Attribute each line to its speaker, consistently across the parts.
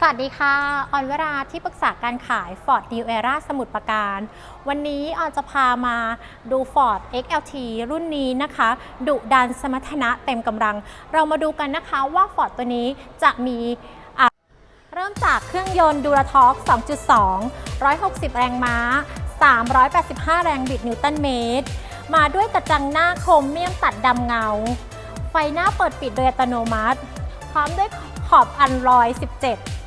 Speaker 1: สวัสดีค่ะ ออนเวราที่ปรึกษาการขาย Ford New Era สมุทรปราการ วันนี้ออนจะพามาดู Ford XLT รุ่นนี้นะคะ ดุดันสมรรถนะเต็มกำลัง เรามาดูกันนะคะว่า Ford ตัวนี้จะมีะเริ่มจากเครื่องยนต์ดูราทอร์ก2.2 160 แรงม้า 385 แรงบิดนิวตันเมตร มาด้วยกระจังหน้าโครเมียมตัดดำเงา ไฟหน้าเปิดปิดโดยอัตโนมัติ พร้อมด้วยขอบอันลอย 17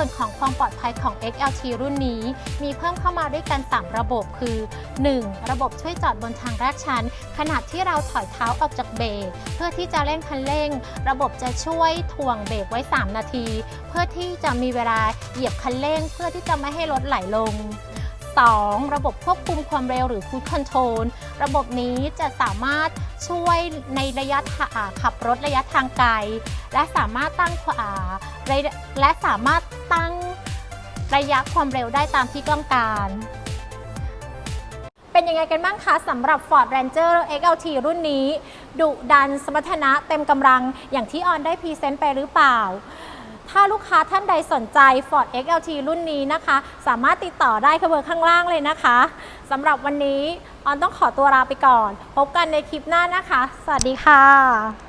Speaker 1: ส่วนของความปลอดภัยของ XLT รุ่นนี้ มีเพิ่มเข้ามาด้วยกัน 3 ระบบคือ 1. ระบบช่วยจอดบนทางแรกชั้น ขณะที่เราถอยเท้าออกจากเบรกเพื่อที่จะเร่งคันเร่ง ระบบจะช่วยถ่วงเบรกไว้ 3 นาที เพื่อที่จะมีเวลาเหยียบคันเร่ง เพื่อที่จะไม่ให้รถไหลลง 2. ระบบควบคุมความเร็วหรือ Cruise Control ระบบนี้จะสามารถช่วยในระยะขับรถระยะทางไกล และสามารถตั้งอ่าระยะและสามารถตั้งระยะความเร็วได้ตามที่ต้องการ เป็นยังไงกันบ้างคะสำหรับ Ford Ranger XLT รุ่นนี้ ดุดันสมรรถนะเต็มกำลังอย่างที่ออนได้พรีเซนต์ไปหรือเปล่า ถ้าลูกค้าท่านใดสนใจ Ford XLT รุ่นนี้นะคะ สามารถติดต่อได้ที่เบอร์ข้างล่างเลยนะคะสำหรับวันนี้ออนต้องขอตัวลาไปก่อน พบกันในคลิปหน้านะคะ สวัสดีค่ะ